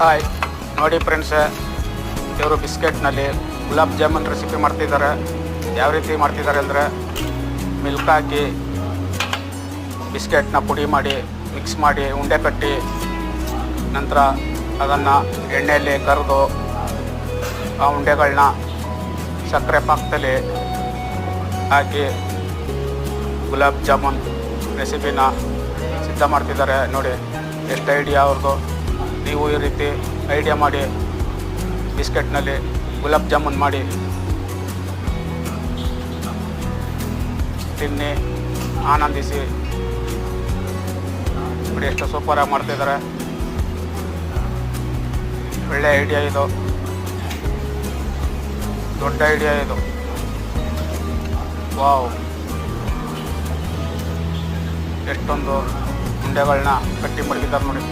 Hi. ನೋಡಿ friends ಇವರು ಬಿಸ್ಕೆಟ್ನಲ್ಲಿ gulab jamun recipe ಮಾಡ್ತಿದ್ದಾರೆ. ಯಾವ ರೀತಿ ಮಾಡ್ತಿದ್ದಾರೆ ಅಂದರೆ ಮಿಲ್ಕ್ ಹಾಕಿ ಬಿಸ್ಕೆಟ್ನ ಪುಡಿ ಮಾಡಿ ಮಿಕ್ಸ್ ಮಾಡಿ, ಉಂಡೆ ಕಟ್ಟಿ, ನಂತರ ಅದನ್ನು ಎಣ್ಣೆಯಲ್ಲಿ ಕರೆದು ಆ ಉಂಡೆಗಳನ್ನ ಸಕ್ಕರೆ ಪಾಕದಲ್ಲಿ ಹಾಕಿ ಗುಲಾಬ್ ಜಾಮೂನ್ ರೆಸಿಪಿನ ಸಿದ್ಧ ಮಾಡ್ತಿದ್ದಾರೆ. ನೋಡಿ, ಎಷ್ಟು ಐಡಿಯಾ ಅವ್ರದ್ದು ನೀವು ಈ ರೀತಿ ಐಡಿಯಾ ಮಾಡಿ, ಬಿಸ್ಕೆಟ್ನಲ್ಲಿ ಗುಲಾಬ್ ಜಾಮೂನ್ ಮಾಡಿ, ತಿನ್ನಿ, ಆನಂದಿಸಿ. ನೋಡಿ ಎಷ್ಟು ಸೂಪರಾಗಿ ಮಾಡ್ತಿದ್ದಾರೆ ಒಳ್ಳೆ ಐಡಿಯಾ ಇದು. ದೊಡ್ಡ ಐಡಿಯಾ ಇದು. ವಾವ್. ಎಷ್ಟೊಂದು ಉಂಡೆಗಳನ್ನ ಕಟ್ಟಿ ಮಡಗಿದ್ದಾರೆ ನೋಡಿ.